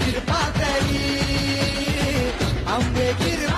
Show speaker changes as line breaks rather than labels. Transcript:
கிருபா தரி அம்பே கிருபா